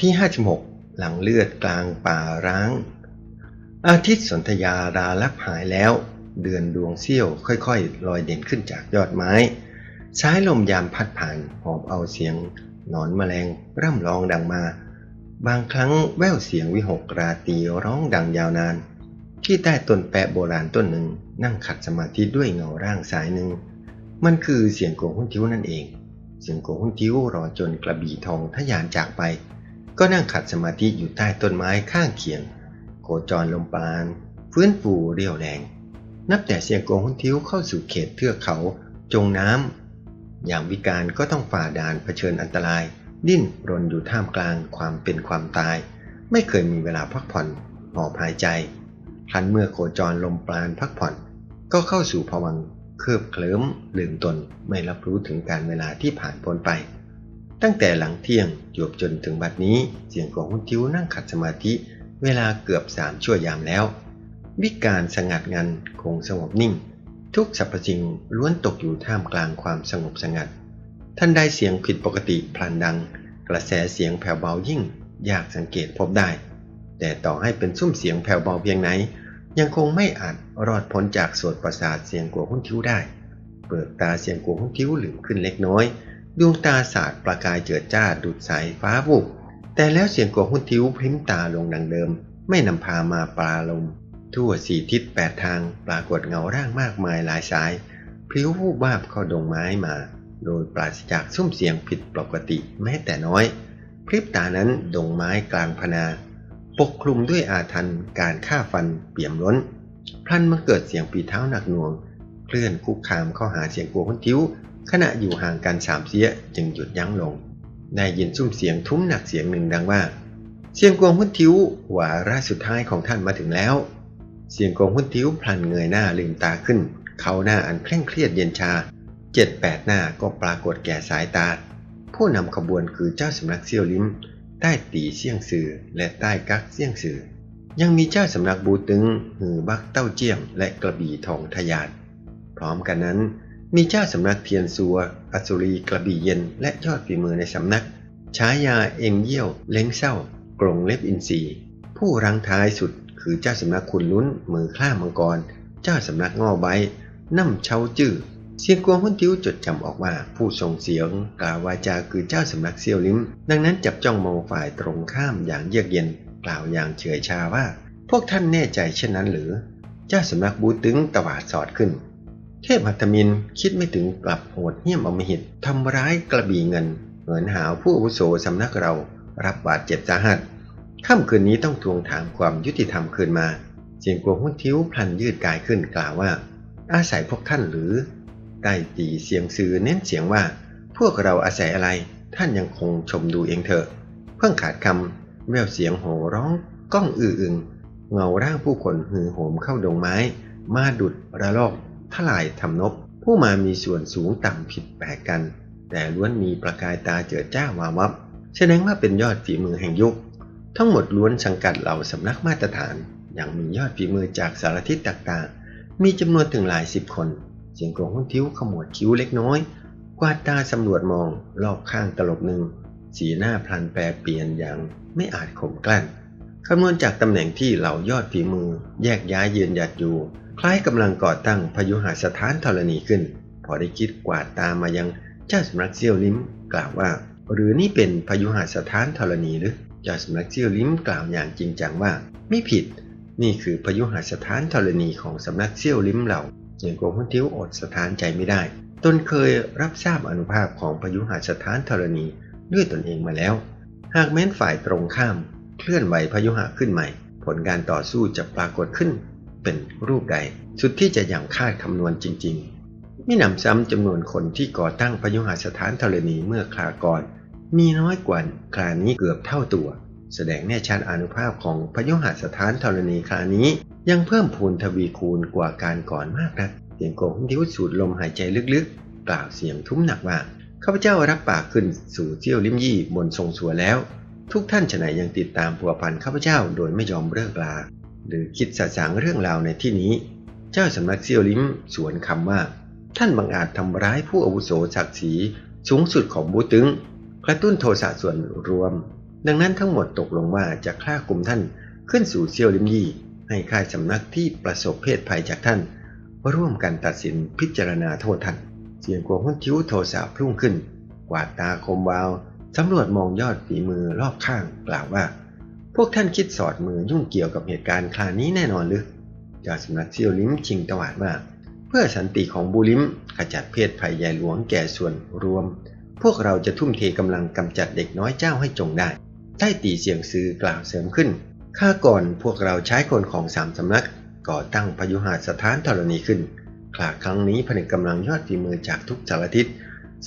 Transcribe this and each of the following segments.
ที่ 56 หลังเลือดกลางป่าร้าง อาทิตย์สนธยาราลับหายแล้ว เดือนดวงเสี้ยวค่อยๆ ลอยเด่นขึ้นจากยอดไม้ สายลมยามพัดผ่านหอบเอาเสียงหนอนแมลงร่ำร้องดังมา บางครั้งแว่วเสียงวิหกราตีร้องดังยาวนาน ที่ใต้ต้นแปะโบราณต้นหนึ่งนั่งขัดสมาธิด้วยเงาร่างสายหนึ่ง มันคือเสียงโกงหุ้นทิ้วนั่นเองเสียงโกงหุ้นทิ้วรอจนกระบี่ทองทะยานจากไป ก็นั่งขัดสมาธิอยู่ใต้ต้นไม้ข้างเคียง โคจรลมปราณฟื้นฟูเรียวแรง นับแต่เสียงโกงหุนทิ้วเข้าสู่เขตเทือกเขา จงน้ำอย่างวิการก็ต้องฝ่าด่านเผชิญอันตราย ดิ้นรนอยู่ท่ามกลางความเป็นความตาย ไม่เคยมีเวลาพักผ่อนหอบหายใจทันเมื่อโคจรลมปราณพักผ่อน ก็เข้าสู่ภวังเคลือบเคลิ้มลืมตนไม่รับรู้ถึงการเวลาที่ผ่านพ้นไป ตั้งแต่หลังเที่ยงจวบจนถึงบัดนี้เสียงของหุ้นทิ้วนั่งขัดสมาธิ เวลาเกือบสามชั่วยามแล้ว วิการสงัดงันคงสงบนิ่ง ทุกสรรพสิ่งล้วนตกอยู่ท่ามกลางความสงบสงัด ท่านได้เสียงผิดปกติพลันดัง กระแสเสียงแผ่วเบายิ่ง ยากสังเกตพบได้ แต่ต่อให้เป็นซุ้มเสียงแผ่วเบาเพียงไหน ยังคงไม่อาจรอดพ้นจากโสตประสาทเสียงกัวหุ้นทิ้วได้ เปิดตาเสียงกัวหุ้นทิ้วหลืมขึ้นเล็กน้อย ดวงตาสาดประกายเจิดจ้าดุดสายฟ้าบุบแต่แล้วเสียงกวหุ้นทิ้วพิ้มตาลงดังเดิม ไม่นำพามาปลาลม ทั่วสี่ทิศแปดทางปรากฏเงาร่างมากมายหลายสายพลิ้ววูบวาบเข้าดงไม้มา โดยปราศจากซุ้มเสียงผิดปกติแม้แต่น้อย พริบตานั้นดงไม้กลางพนา ปกคลุมด้วยอาถรรพ์การฆ่าฟันเปี่ยมล้น พลันมาเกิดเสียงปีเท้าหนักหน่วง เคลื่อนคุกคามเข้าหาเสียงกัวคนทิ้ว ขณะอยู่ห่างกันสามเสียจึงหยุดยั้งลง ได้ยินซุ้มเสียงทุ้มหนักเสียงหนึ่งดังว่า เสียงกวงหุ้นทิ้ววาระสุดท้ายของท่านมาถึงแล้ว เสียงกวงหุ้นทิ้วพลันเงยหน้าลืมตาขึ้น เขาหน้าอันเคร่งเครียดเย็นชาเจ็ดแปดหน้าก็ปรากฏแก่สายตา ผู้นำขบวนคือเจ้าสำนักเซี่ยวลิ้มใต้ตีเสี่ยงซือและใต้กักเสี่ยงซือยังมีเจ้าสำนักบูตึงหือบักเต้าเจี้ยมและกระบี่ทองทะยาน พร้อมกันนั้น มีเจ้าสำนักเทียนซัวอสุรีกระบี่เย็น และยอดฝีมือในสำนักฉายาเอ็งเยี่ยว เล้งเศร้ากรงเล็บอินทรีผู้รังท้ายสุดคือเจ้าสำนักคุณลุ้นมือคล้ามังกร เจ้าสำนักง่อใบน้ำเชาจื้อเสียงกวงหุ้นทิ้วจดจำออกว่าผู้ส่งเสียงกล่าววาจาคือเจ้าสำนักเซียวลิ้ม ดังนั้นจับจ้องมองฝ่ายตรงข้ามอย่างเยือกเย็น กล่าวอย่างเฉยชาว่า พวกท่านแน่ใจเช่นนั้นหรือ เจ้าสำนักบูตึงตวาดสอดขึ้น เทพหัตมินคิดไม่ถึงกลับโหดเหี้ยมอมหิตทำร้ายกระบี่เงิน เหมือนหาวผู้อาวุโสสำนักเรารับบาดเจ็บสาหัสค่ำคืนนี้ต้องทวงถามความยุติธรรมคืนมาเสียงกวงหุ้นทิ้วพลันยืดกายขึ้นกล่าวว่า อาศัยพวกท่านหรือใต้ตีเสียงสื่อเน้นเสียงว่า พวกเราอาศัยอะไรท่านยังคงชมดูเองเถอะ เพิ่งขาดคำแววเสียงโห่ร้องก้องอืออึงเงาร่างผู้คนหือโหมเข้าดงไม้ มาดุดระลอก ทลายทำนบผู้มามีส่วนสูงต่ำผิดแปลกกัน แต่ล้วนมีประกายตาเจิดจ้าวาวับ แสดงว่าเป็นยอดฝีมือแห่งยุค ทั้งหมดล้วนสังกัดเหล่าสำนักมาตรฐาน อย่างมียอดฝีมือจากสารทิศต่างๆ มีจำนวนถึงหลายสิบคนเสียงกรงหุ้นทิ้วขมวดคิ้วเล็กน้อย กวาดตาสำรวจมองรอบข้างตลบหนึ่ง สีหน้าพลันแปรเปลี่ยนอย่างไม่อาจข่มกลั้นคำนวณจากตำแหน่งที่เหล่ายอดฝีมือแยกย้ายยืนหยัดอยู่ คล้ายกำลังก่อตั้งพยุหสถานธรณีขึ้น พอได้คิดกวาดตามมายังเจ้าสำนักเซี่ยวลิ้มกล่าวว่า หรือนี่เป็นพยุหสถานธรณีหรือเจ้าสำนักเซี่ยวลิ้มกล่าวอย่างจริงจังว่า ไม่ผิด นี่คือพยุหสถานธรณีของสำนักเซี่ยวลิ้มเราเสียงโกงหุ้นทิ้วอดสถานใจไม่ได้ ตนเคยรับทราบอนุภาพของพยุหสถานธรณีด้วยตนเองมาแล้ว หากแม้นฝ่ายตรงข้าม เคลื่อนไหวพยุหะขึ้นใหม่ ผลการต่อสู้จะปรากฏขึ้น เป็นรูปใด สุดที่จะอย่างคาดคำนวณจริง ๆ มิหนำซ้ำจำนวนคนที่ก่อตั้งพยุหสถานธรณีเมื่อคราก่อน มีน้อยกว่าครานี้เกือบเท่าตัว แสดงแน่ชัดอนุภาพของพยุหสถานธรณีครานี้ ยังเพิ่มพูนทวีคูณกว่าการก่อนมากนะเสียงโกงทิ้วสูดลมหายใจลึกๆ กล่าวเสียงทุ้มหนักว่าข้าพเจ้ารับปากขึ้นสู่เที่ยวลิมยี่บนทรงสัวแล้ว ทุกท่านฉะไหนยังติดตามผัวพันข้าพเจ้าโดยไม่ยอมเลิกลา หรือคิดสะสางเรื่องราวในที่นี้ เจ้าสำนักเซียวลิมสวนคำว่า ท่านบังอาจทำร้ายผู้อาวุโสศักดิ์ศรีสูงสุดของบูตึง กระตุ้นโทสะส่วนรวม ดังนั้นทั้งหมดตกลงว่าจะฆ่ากลุ่มท่านขึ้นสู่เซียวลิมยี่ ให้ค่ายสำนักที่ประสบเพศภัยจากท่านร่วมกันตัดสินพิจารณาโทษท่านเสียงกวงหุ้นคิ้วโทสะพุ่งขึ้น กวาดตาคมวาวสำรวจมองยอดฝีมือรอบข้างกล่าวว่า พวกท่านคิดสอดมือยุ่งเกี่ยวกับเหตุการณ์คราวนี้แน่นอนหรือจ้าสำนักเซียวลิมชิงตวาดว่าเพื่อสันติของบูลิมขจัดเพศภัยใหญ่หลวงแก่ส่วนรวม พวกเราจะทุ่มเทกำลังกำจัดเด็กน้อยเจ้าให้จงได้ใต้ตีเสียงซือกล่าวเสริมขึ้น ข้าก่อนพวกเราใช้คนของสามสำนัก ก่อตั้งพยุหาสถานธรณีขึ้นคลาครั้งนี้ผนึกกำลังยอดฝีมือจากทุกสารทิศ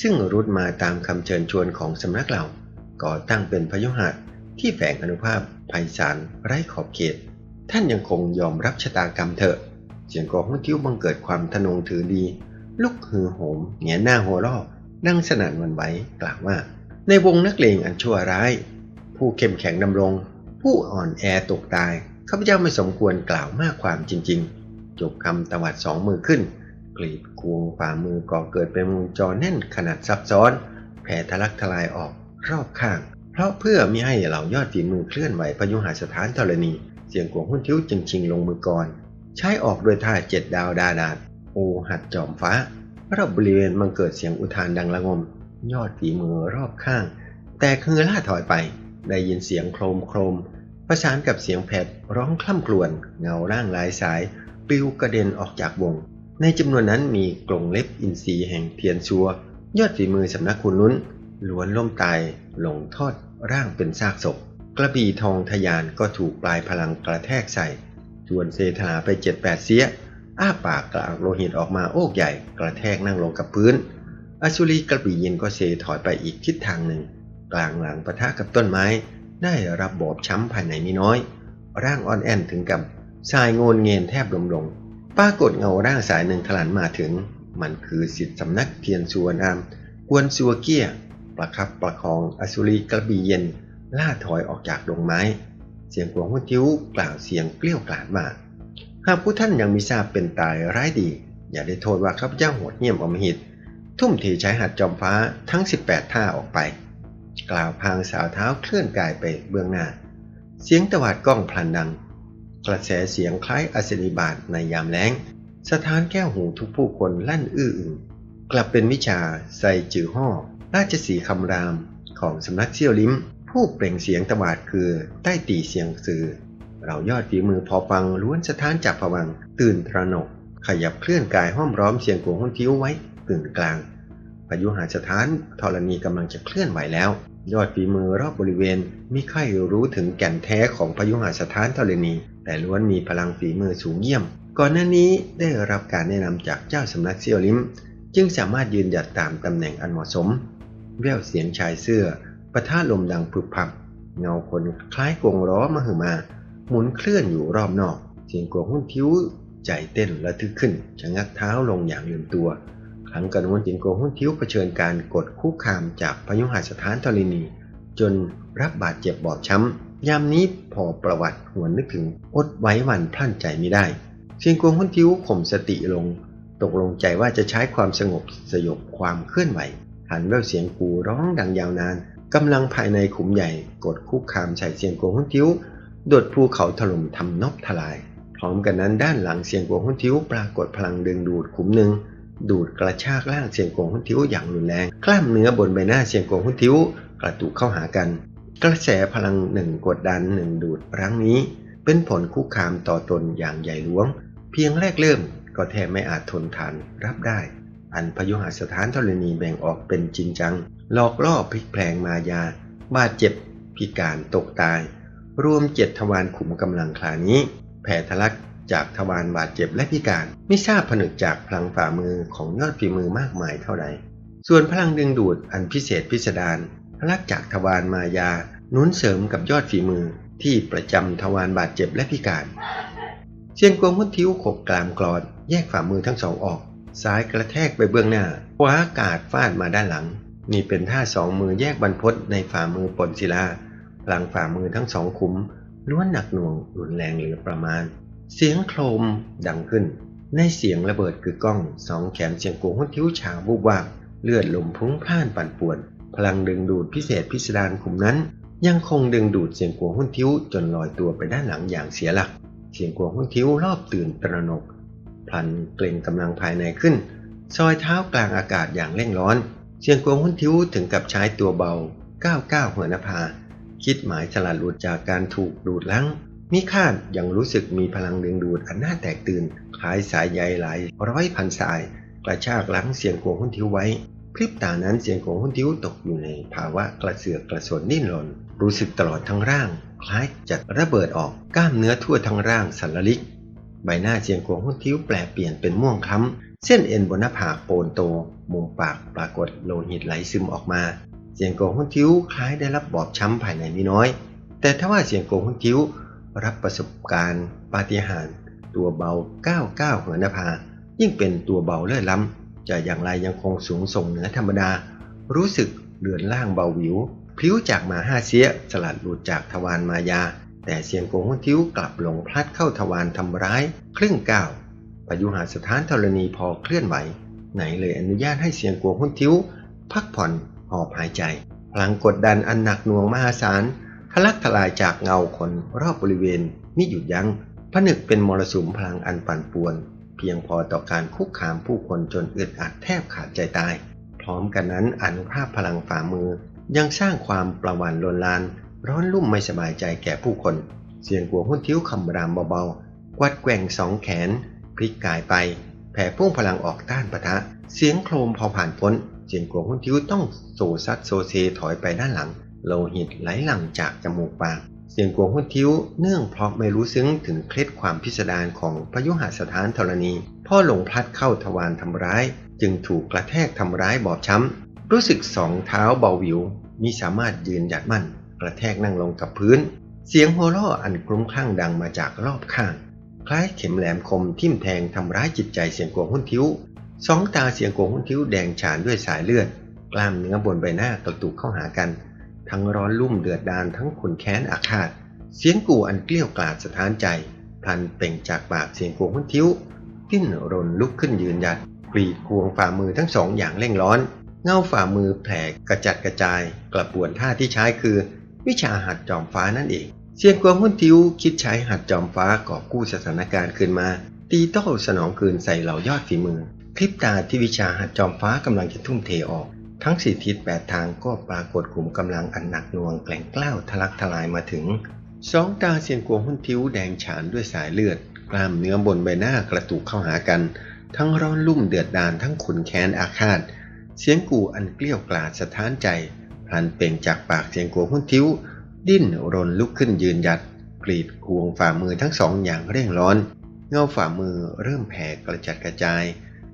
ซึ่งรุดมาตามคำเชิญชวนของสำนักเรา ก่อตั้งเป็นพยุหะ ที่แฝงอนุภาพไพศาลไร้ขอบเขต ท่านยังคงยอมรับชะตากรรมเถอะ เสียงกรองกิ้วบังเกิดความทะนงถือดี ลุกฮือโหมเหงียนหน้าหัวเรอนั่งสนั่นวันไหวกล่าวว่า ในวงนักเลงอันชั่วร้าย ผู้เข้มแข็งดำรง ผู้อ่อนแอตกตายข้าพเจ้าไม่สมควรกล่าวมากความจริง ๆ จบคำตวัดสองมือขึ้น กรีดกวงฝ่ามือก่อเกิดเป็นวงจรแน่นขนาดซับซ้อน แผ่ทะลักทลายออกรอบข้าง ราะเพื่อไม่ให้เหล่ายอดฝีมือเคลื่อนไหวพยุหาสถานธรณี เสียงกวงหุ้นทิ้วจึงชิงลงมือก่อน ใช้ออกโดยท่าเจ็ดดาวดาดาดโอหัดจอมฟ้ารอบบริเวณมันเกิดเสียงอุทานดังระงม ยอดฝีมือรอบข้าง แต่คือล่าถอยไป ได้ยินเสียงโครมโครม ประสานกับเสียงแผดร้องคล่ำครวญเงาร่างหลายสายปลิวกระเด็นออกจากวง ในจำนวนนั้นมีกรงเล็บอินทรีแห่งเทียนชัว ยอดฝีมือสำนักคุณนุ้นล้วนล่มตายลงทอด ร่างเป็นซากศพ กระบี่ทองทยานก็ถูกปลายพลังกระแทกใส่ชวนเซธนาไปเจ็ดแปดเสีย อ้าปากกลางโลหิตออกมาโอกใหญ่ กระแทกนั่งลงกับพื้นอสุรีกระบี่เย็นก็เซถอยไปอีกทิศทางหนึ่ง กลางหลังปะทะกับต้นไม้ ได้รับบอบช้ำภายในมิน้อย ร่างอ่อนแอนถึงกับสายโงนเงินแทบลมลง ปรากฏเงาร่างสายหนึ่งถลันมาถึง มันคือสิทธิสำนักเทียนสัวนามกวนสัวเกี้ย ประคับประคองอสุรีกระบี่เย็นล่าถอยออกจากดงไม้ เสียงกวงหุ้นทิ้วกล่าวเสียงเกลี้ยวกล่อมว่าหากผู้ท่านยังมีทราบเป็นตายร้ายดี อย่าได้โทษว่าข้าพเจ้าโหดเหี้ยมอมหิต ทุ่มเทใช้หัดจอมฟ้าทั้ง 18 ท่าออกไป กล่าวพางสาวเท้าเคลื่อนกายไปเบื้องหน้า เสียงตวาดก้องพลันดัง กระแสเสียงคล้ายอัศนีบาทในยามแล้ง สถานแก้วหูทุกผู้คนลั่นอื้ออึงกลับเป็นวิชาใส่จือห่อ ราชสีคำรามของสำนักเซี่ยวลิ้ม ผู้เปล่งเสียงตวาดคือใต้ตีเสียงสื่อเรายอดฝีมือพอฟังล้วนสถานจับผวัง ตื่นตระหนก ขยับเคลื่อนกายห้อมร้อมเสียงกวงหุ้นทิ้วไว้ตื่นกลางพายุหาสถานธรณีกำลังจะเคลื่อนไหวแล้ว ยอดฝีมือรอบบริเวณมิค่อยรู้ถึงแก่นแท้ของพายุหาสถานธรณี แต่ล้วนมีพลังฝีมือสูงเยี่ยม ก่อนหน้านี้ได้รับการแนะนำจากเจ้าสำนักเซียวลิม จึงสามารถยืนหยัดตามตำแหน่งอันเหมาะสม แววเสียงชายเสื้อปะทะลมดังผึบพับ เงาคนคล้ายกงล้อมาหือมา หมุนเคลื่อนอยู่รอบนอก เสียงกวงหุ้นทิ้วใจเต้นระทึกขึ้นชะงักเท้าลงอย่างลืมตัวครั้งกันวันจินโกหุ้นทิ้วเผชิญการกดคุกคามจากพยุหาสถานธรณี จนรับบาดเจ็บบอบช้ำ ยามนี้พอประวัติหวนนึกถึงอดไว้วันพลั่นใจไม่ได้เสียงกวงหุ้นทิ้วข่มสติลง ตกลงใจว่าจะใช้ความสงบสยบความเคลื่อนไหว หันแววเสียงกูร้องดังยาวนานกำลังภายในขุมใหญ่กดคุกคามใส่เสียงกวงหุ้นทิ้วโดดภูเขาถล่มทำนบทลาย พร้อมกันนั้นด้านหลังเสียงกวงหุ้นทิ้วปรากฏพลังดึงดูดขุมหนึ่งดูดกระชากล่างเสียงกวงหุ้นทิ้วอย่างรุนแรง กล้ามเนื้อบนใบหน้าเสียงกวงหุ้นทิ้วกระตุกเข้าหากัน กระแสพลังหนึ่งกดดันหนึ่งดูดรั้งนี้ เป็นผลคุกคามต่อตนอย่างใหญ่หลวง เพียงแรกเริ่มก็แทบไม่อาจทนทานรับได้ อันพยุหสถานธรณีแบ่งออกเป็นจริงจัง หลอกล่อพลิกแพลงมายา บาดเจ็บ พิการตกตาย รวมเจ็ดทวารขุมกำลังคลานี้ แผ่ทะลักจากทวารบาดเจ็บและพิการ ไม่ทราบผนึกจากพลังฝ่ามือของยอดฝีมือมากมายเท่าใดส่วนพลังดึงดูดอันพิเศษพิสดารทะลักจากทวารมายาหนุนเสริมกับยอดฝีมือที่ประจำทวารบาดเจ็บและพิการเสียงกวงหุ้นทิ้วขบกลามกรอดแยกฝ่ามือทั้งสองออก ซ้ายกระแทกไปเบื้องหน้าขวากาดฟาดมาด้านหลัง นี่เป็นท่าสองมือแยกบรรพตในฝ่ามือปนศิลาพลังฝ่ามือทั้งสองขุมล้วนหนักหน่วงรุนแรงเหลือประมาณ เสียงโครมดังขึ้น ในเสียงระเบิดคือกล้องสองแขนเสียงกวงหุ้นทิ้วชาบูบวาบเลือดลมพลุ้งพล่านปั่นป่วน พลังดึงดูดพิเศษพิสดารขุมนั้น ยังคงดึงดูดเสียงกวงหุ้นทิ้วจนลอยตัวไปด้านหลังอย่างเสียหลัก เสียงกวงหุ้นทิ้วรอบตื่นตระหนก พลันเกร็งกำลังภายในขึ้น ซอยเท้ากลางอากาศอย่างเร่งร้อนเสียงกวงหุ้นทิ้วถึงกับใช้ตัวเบาก้าวก้าวหัวนภา คิดหมายสลัดหลุดจากการถูกดูดลังมิคาดยังรู้สึกมีพลังดึงดูดอันน่าแตกตื่น คล้ายสายใยหลายร้อยพันสาย กระชากลังเสียงกวงหุ้นทิ้วไว้พริบตานั้นเสียงของหุ้นทิ้วตกอยู่ในภาวะกระเสือกกระสนดิ้นรนรู้สึกตลอดทั้งร่าง คล้ายจะระเบิดออกกล้ามเนื้อทั่วทั้งร่างสันระลิก ใบหน้าเสียงของหุ้นทิ้วแปลเปลี่ยนเป็นม่วงคล้ำ เส้นเอ็นบนหน้าผากโปนโต มุมปากปรากฏโลหิตไหลซึมออกมา เสียงของหุ้นทิ้วคล้ายได้รับบอบช้ำภายในมิน้อย แต่ถ้าว่าเสียงของหุ้นทิ้วรับประสบการณ์ปาฏิหาริย์ตัวเบาก้าวก้าวหัวนภา ยิ่งเป็นตัวเบาเลื่อล้ำ จะอย่างไรยังคงสูงส่งเหนือธรรมดา รู้สึกเรือนล่างเบาหวิวพลิ้วจากมาห้าเสียสลัดหลุดจากทวารมายา แต่เสียงโกงหุ้นทิ้วกลับหลงพลัดเข้าทวารทำร้าย ครึ่งก้าวพยุหาสถานธรณีพอเคลื่อนไหว ไหนเลยอนุญาตให้เสียงโกงหุ้นทิ้ว พักผ่อนหอบหายใจพลังกดดันอันหนักหน่วงมหาศาลทะลักทลายจากเงาคนรอบบริเวณมิหยุดยัง้งผนึกเป็นมรสุมพลังอันปั่นป่วน เพียงพอต่อการคุกคามผู้คนจนอึดอัดแทบขาดใจตาย พร้อมกันนั้นอนุภาพพลังฝ่ามือยังสร้างความประวันลนลาน ร้อนรุ่มไม่สบายใจแก่ผู้คน เสียงหัวหุ้นทิ้วคำรามเบาๆ กวัดแกว่งสองแขน พลิกกายไป แผ่พุ่งพลังออกต้านปะทะ เสียงโครมพอผ่านพ้น เสียงหัวหุ้นทิ้วต้องโซซัดโซเซถอยไปด้านหลัง โลหิตไหลหลั่งจากจมูกปาก เสียงกวหุ้นทิ้วเนื่องเพราะไม่รู้ซึ้งถึงเคล็ดความพิสดารของพยุหสถานธรณี พ่อหลงพลัดเข้าทวารทำร้าย จึงถูกกระแทกทำร้ายบอบช้ำ รู้สึกสองเท้าเบาหวิวมิสามารถยืนหยัดมั่น กระแทกนั่งลงกับพื้น เสียงหัวเราะอันคลุ้มคลั่งดังมาจากรอบข้าง คล้ายเข็มแหลมคมทิ่มแทงทำร้ายจิตใจเสียงกวงหุ้นทิ้ว สองตาเสียงกวงหุ้นทิ้วแดงฉานด้วยสายเลือด กล้ามเนื้อบนใบหน้ากระตุกเข้าหากัน ทั้งร้อนลุ่มเดือดดานทั้งขุนแค้นอาฆาต เสียงกู่อันเกลี้ยวกล่อมสะท้านใจ พันเป่งจากปากเสียงกวงหุ้นทิ้วดิ้นรนลุกขึ้นยืนหยัดกรีดควงฝ่ามือทั้งสองอย่างเร่งร้อน เงาฝ่ามือแผ่กระจัดกระจายกระปวนท่าที่ใช้คือ วิชาหัดจอมฟ้านั่นเองเสียงกวงหุ้นทิวคิดใช้หัดจอมฟ้ากอบกู้สถานการณ์ขึ้นมา ตีโต้สนองคืนใส่เหล่ายอดฝีมือ คลิปตาที่วิชาหัดจอมฟ้ากำลังจะทุ่มเทออก ทั้งสี่ทิศแปดทางก็ปรากฏขุมกำลังอันหนักหน่วงแกล่งกล้าวทะลักทลายมาถึงสองตาเสียงกวงหุ้นทิ้วแดงฉานด้วยสายเลือด กล้ามเนื้อบนใบหน้ากระตุกเข้าหากัน ทั้งร้อนลุ่มเดือดดานทั้งขุนแค้นอาฆาต เสียงกู่อันเกลี้ยวกล่อมสะท้านใจ พลันเปล่งจากปากเสียงกวงหุ้นทิ้ว ดิ้นรนลุกขึ้นยืนหยัด กรีดควงฝ่ามือทั้งสองอย่างเร่งร้อน เงาฝ่ามือเริ่มแผ่กระจัดกระจาย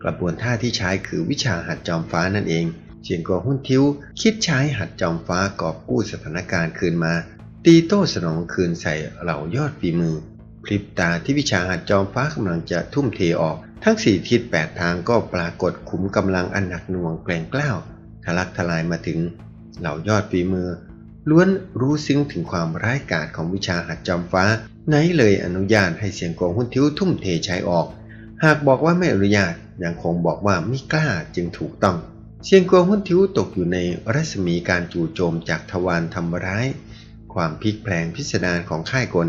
กระบวนท่าที่ใช้คือวิชาหัดจอมฟ้านั่นเองเสียงกวหุ้นทิ้ว คิดใช้หัดจอมฟ้ากอบกู้สถานการณ์คืนมาตีโต้สนองคืนใส่เหล่ายอดฝีมือพริบตาที่วิชาหัดจอมฟ้ากำลังจะทุ่มเทออก ทั้งสี่ทิศแปดทางก็ปรากฏขุมกำลังอันหนักหน่วงแกร่งกล้าวทะลักทลายมาถึง เหล่ายอดฝีมือ ล้วนรู้ซึ้งถึงความร้ายกาจของวิชาหัดจอมฟ้า ไหนเลยอนุญาตให้เสียงกองหุ้นทิ้วทุ่มเทใช้ออก หากบอกว่าไม่อนุญาตยังคงบอกว่าไม่กล้าจึงถูกต้อง เสียงกวงหุ้นทิ้วตกอยู่ในรัศมีการจู่โจมจากทวารทำร้าย ความพลิกแปลงพิสดารของค่ายกล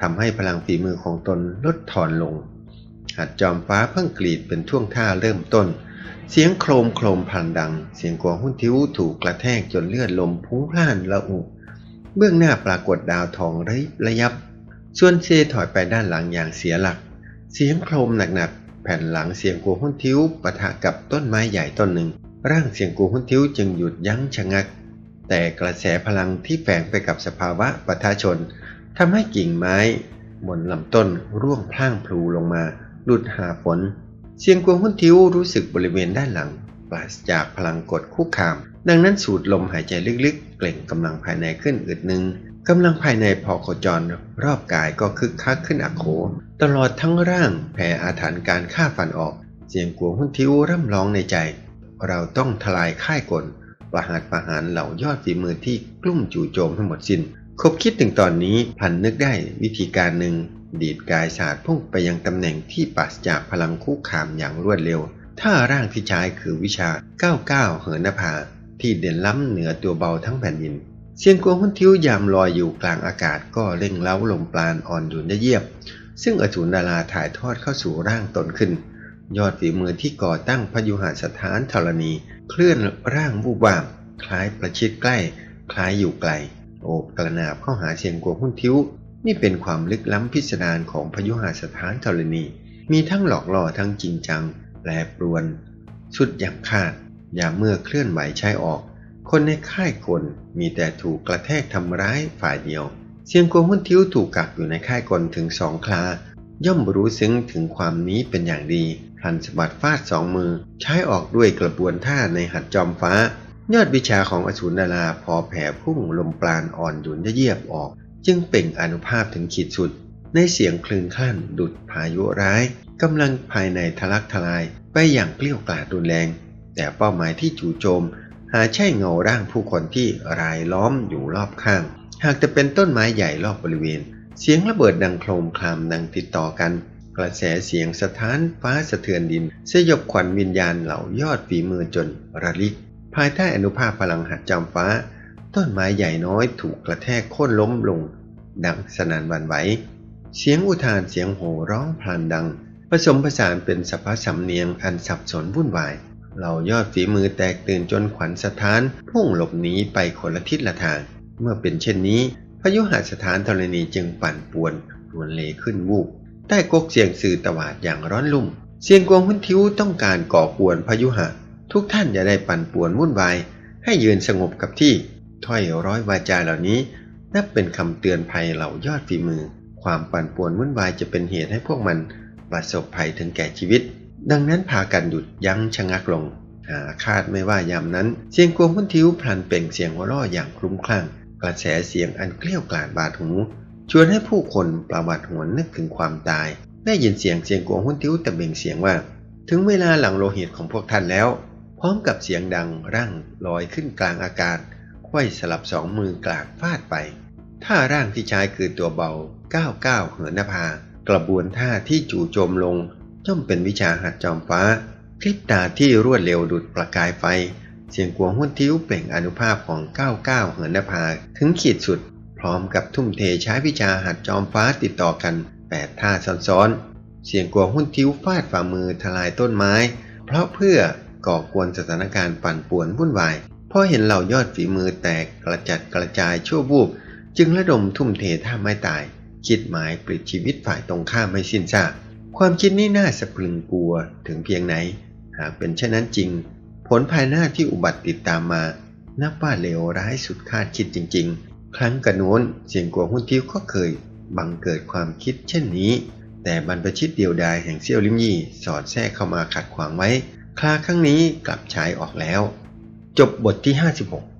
ทำให้พลังฝีมือของตนลดทอนลง หัดจอมฟ้าเพิ่งกรีดเป็นท่วงท่าเริ่มต้น เสียงโครมโครมพันดัง เสียงกวางหุ้นทิ้วถูกกระแทกจนเลือดลมพุ่งพล่านละอุเบื้องหน้าปรากฏดาวทองระยิบระยับ ส่วนเซถอยไปด้านหลังอย่างเสียหลัก เสียงโครมหนักๆ แผ่นหลังเสียงกวางหุ้นทิ้วปะทะกับต้นไม้ใหญ่ต้นหนึ่ง ร่างเสียงกวางหุ้นทิ้วจึงหยุดยั้งชะงัก แต่กระแสพลังที่แฝงไปกับสภาวะปะทะชนทำให้กิ่งไม้ บนลำต้นร่วงพล่างพลูลงมาหลุดหาฝน เสียงกวงหุ้นทิ้วรู้สึกบริเวณด้านหลังปราศจากพลังกดคุกคาม ดังนั้นสูดลมหายใจลึกๆ เกล่งกำลังภายในขึ้นอึดหนึ่งกำลังภายในพอโคจร รอบกายก็คึกคักขึ้นอักโข ตลอดทั้งร่างแผ่อาถรรพ์การฆ่าฟันออก เสียงกวงหุ้นทิ้วร่ำร้องในใจ เราต้องทลายค่ายกลประหารประหารเหล่ายอดฝีมือที่กลุ่มจู่โจมให้งหมดสิน้นคบคิดถึงตอนนี้พันนึกได้วิธีการหนึ่ง ดีดกายศาสตร์พุ่งไปยังตำแหน่งที่ปราศจากพลังคุกคามอย่างรวดเร็วถ้าร่างที่ใช้คือวิชา 99 เหินนภา ที่เด่นล้ำเหนือตัวเบาทั้งแผ่นดินเสียงกวงหุ้นทิ้วยามลอยอยู่กลางอากาศก็เร่งเล้าลมปราณอ่อนหยุนเยียบ ซึ่งอสูรดาราถ่ายทอดเข้าสู่ร่างตนขึ้น ยอดฝีมือที่ก่อตั้งพยุหสถานธรณี เคลื่อนร่างวูบวามคล้ายประชิดใกล้ คล้ายอยู่ไกล โอบกระนาบเข้าหาเสียงกวงหุ้นทิ้ว นี่เป็นความลึกล้ำพิสดารของพยุหสถานธรณี มีทั้งหลอกล่อทั้งจริงจังแปรปรวน สุดอย่างคาดอย่าเมื่อเคลื่อนไหวใช้ออก คนในค่ายคนมีแต่ถูกกระแทกทำร้ายฝ่ายเดียว เสียงกวงหุ้นทิ้วถูกกักอยู่ในค่ายกลถึงสองคลา ย่อมรู้ซึ้งถึงความนี้เป็นอย่างดีพลันสะบัดฟาดสองมือ ใช้ออกด้วยกระบวนท่าในหัดจอมฟ้า ยอดวิชาของอสูรดาราพอแผ่พุ่งลมปราณอ่อนหยุนเยียบออก จึงเปล่งอนุภาพถึงขีดสุด ในเสียงคลื่นคลั่นดุดพายุร้ายกำลังภายในทะลักทลายไปอย่างเกลี้ยวกล่อมรุนแรง แต่เป้าหมายที่จู่โจม หาใช่เงาร่างผู้คนที่รายล้อมอยู่รอบข้าง หากจะเป็นต้นไม้ใหญ่รอบบริเวณ เสียงระเบิดดังโครมครามดังติดต่อกัน กระแสเสียงสถานฟ้าสะเทือนดิน สยบขวัญวิญญาณเหล่ายอดฝีมือจนระลิก ภายใต้อนุภาพพลังหัดจอมฟ้า ต้นไม้ใหญ่น้อยถูกกระแทกโค่นล้มลง ดังสนั่นวันไหว เสียงอุทานเสียงโห่ร้องพลันดัง ผสมผสานเป็นสภาสำเนียงอันสับสนวุ่นวายเหล่ายอดฝีมือแตกตื่นจนขวัญสถานพุ่งหลบหนีไปคนละทิศละทาง เมื่อเป็นเช่นนี้ พยุหสถานธรณีจึงปั่นป่วนรวนเลขึ้นวูบใต้กกเสียงสื่อตวาดอย่างร้อนลุ่ม เสียงกวงหุ้นทิวต้องการก่อกวนพยุหะ ทุกท่านอย่าได้ปั่นป่วนวุ่นวาย ให้ยืนสงบกับที่ถ้อยร้อยวาจาเหล่านี้ นับเป็นคำเตือนภัยเหล่ายอดฝีมือ ความปั่นป่วนวุ่นวายจะเป็นเหตุให้พวกมันประสบภัยถึงแก่ชีวิต ดังนั้นพากันหยุดยั้งชะงักลง หาคาดไม่ว่ายามนั้น เสียงกวงหุ้นทิ้วพลันเปล่งเสียงหัวเราะอย่างคลุ้มคลั่ง กระแสเสียงอันเกลี้ยกล่อมบาดหู ชวนให้ผู้คนประวัติหวนนึกถึงความตาย ได้ยินเสียงเสียงกวงหุ้นทิ้วตะเบ่งเสียงว่า ถึงเวลาหลังโลหิตของพวกท่านแล้ว พร้อมกับเสียงดังร่างลอยขึ้นกลางอากาศไขว้สลับสองมือกลางฟาดไป ท่าร่างที่ใช้คือตัวเบาก้าวก้าวเหินนภากระบวนท่าที่จู่โจมลงย่อมเป็นวิชาหัดจอมฟ้า คลิปตาที่รวดเร็วดุดประกายไฟ เสียงกวงหุ้นทิ้วเปล่งอนุภาพของก้าวก้าวเหินนภาถึงขีดสุด พร้อมกับทุ่มเทใช้วิชาหัดจอมฟ้าติดต่อกันแปดท่าซ้อนๆเสียงกวงหุ้นทิ้วฟาดฝ่ามือทลายต้นไม้ เพราะเพื่อก่อกวนสถานการณ์ปั่นป่วนวุ่นวายพอเห็นเหล่ายอดฝีมือแตกกระจัดกระจายชั่ววูบ จึงระดมทุ่มเทท่าไม้ตาย คิดหมายปลิดชีวิตฝ่ายตรงข้ามไม่สิ้นซากความคิดนี้น่าสะพรึงกลัวถึงเพียงไหน หากเป็นเช่นนั้นจริง ผลภายหน้าที่อุบัติติดตามมา นับว่าเลวร้ายสุดคาดคิดจริง ๆ ครั้งกระโน้นเสียงกัวหุ้นทิวก็เคย บังเกิดความคิดเช่นนี้ แต่บรรพชิตเดียวดายแห่งเซี่ยวลิมยี่สอดแทรกเข้ามาขัดขวางไว้ คลาครั้งนี้กลับใช้ออกแล้ว จบบทที่ 56